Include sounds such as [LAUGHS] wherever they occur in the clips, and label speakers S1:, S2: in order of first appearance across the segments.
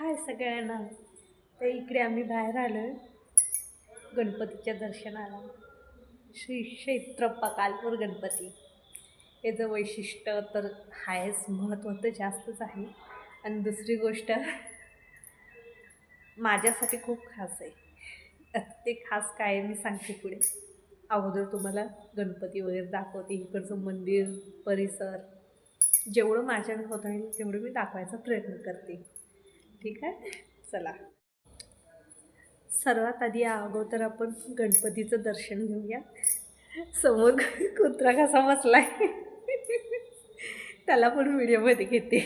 S1: हाय सगळ्यांना. तर इकडे आम्ही बाहेर आलो आहे गणपतीच्या दर्शनाला. श्री क्षेत्रप्पा कालपूर गणपती. याचं वैशिष्ट्य तर हायच महत्त्व तर जास्तच आहे. आणि दुसरी गोष्ट माझ्यासाठी खूप खास आहे. ते खास काय मी सांगते पुढे. अगोदर तुम्हाला गणपती वगैरे दाखवते. इकडचं मंदिर परिसर. जेवढं माझ्याकडे होत आहे तेवढं मी दाखवायचा प्रयत्न करते. ठीक आहे? चला. सर्वात आधी अगोदर आपण गणपतीचं दर्शन घेऊया. समोर कुत्रा कसा बसलाय? त्याला पण व्हिडिओमध्ये घेते.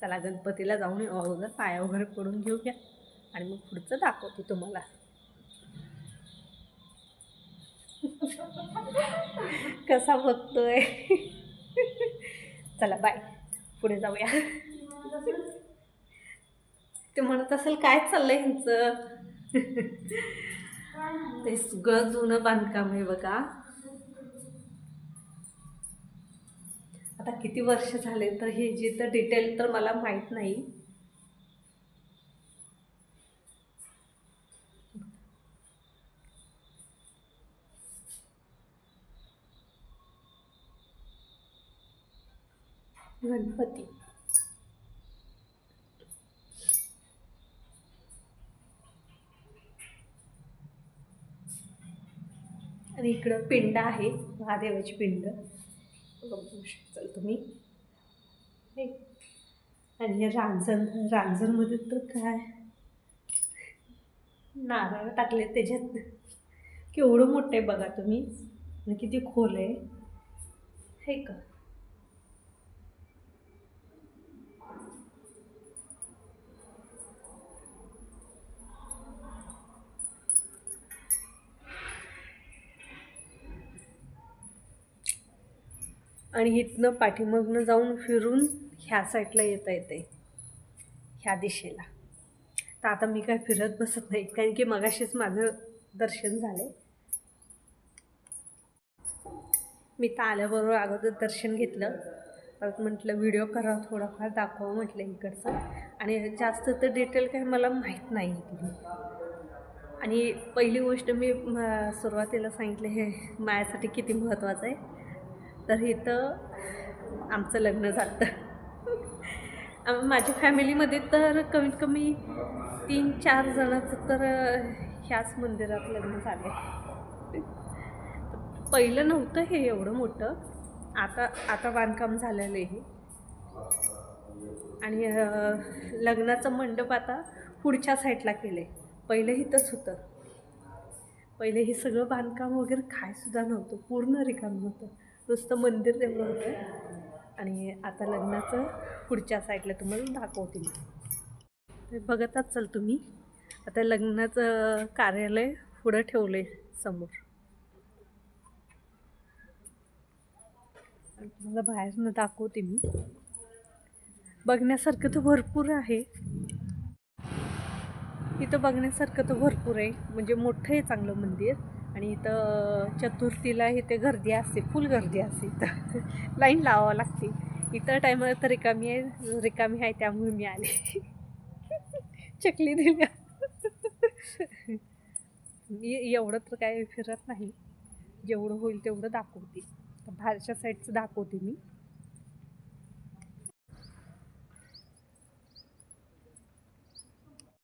S1: चला गणपतीला जाऊन येऊ अगोदर पाया वगैरे पडून घेऊया. आणि मग पुढचं दाखवते तुम्हाला. कसा बघतोय? चला बाय. पुढे जाऊया. ते म्हणत असेल काय चाललंय ह्यांचं? ते सगळं जुनं बांधकाम आहे बघा. आता किती वर्ष झाले तर हे जे तर डिटेल तर मला माहीत नाही. गणपती. आणि इकडं पिंड आहे महादेवाची पिंड. बघू शकताल तुम्ही. हे. आणि हे रांजण रांजणमध्ये तर काय? नारळ टाकले त्याच्यात. केवढं मोठं आहे बघा तुम्ही. आणि किती खोल आहे. हे का? आणि इथनं पाठीमागनं जाऊन फिरून ह्या साईडला येता येते ह्या दिशेला. तर आता मी काय फिरत बसत नाही कारण की मगाशीच माझं दर्शन झालं मी तर आल्याबरोबर अगोदर दर्शन घेतलं. परत म्हटलं व्हिडिओ करा थोडाफार दाखवा म्हटलं इकडचं. आणि जास्त तर डिटेल काही मला माहीत नाही इथली आणि पहिली गोष्ट मी म, सुरुवातीला सांगितलं हे माझ्यासाठी किती महत्त्वाचं आहे? तर इथं आमचं लग्न झालं. माझ्या फॅमिलीमध्ये तर कमीत कमी तीन चार जणांचं तर ह्याच मंदिरात लग्न झाले. पहिलं नव्हतं हे एवढं मोठं. आता आता बांधकाम झालेलं आहे हे. आणि लग्नाचं मंडप आता पुढच्या साईडला केलं आहे पहिलं इथंच होतं. पहिले हे सगळं बांधकाम वगैरे काय सुद्धा नव्हतं. पूर्ण रिकाम होतं. नुसतं मंदिर तेवढं होतं आणि आता लग्नाचं पुढच्या साईडला तुम्हाला दाखवते मी. ते बघतच चल तुम्ही. आता लग्नाचं कार्यालय पुढं ठेवलं आहे समोर. तुम्हाला बाहेरनं दाखवते मी. बघण्यासारखं तर भरपूर आहे. इथं बघण्यासारखं तर भरपूर आहे. म्हणजे मोठं आहे चांगलं मंदिर. आणि इथं चतुर्थीला इथे गर्दी असते फुल गर्दी असते इथं. [LAUGHS] लाईन लावावं लागते. इतर टायमाला तर रिकामी आहे रिकामी आहे त्यामुळे मी आले. [LAUGHS] चकली दिल्या [LAUGHS] मी एवढं तर काय फिरत नाही. जेवढं होईल तेवढं दाखवते. तर बाहेरच्या साईडचं दाखवते मी.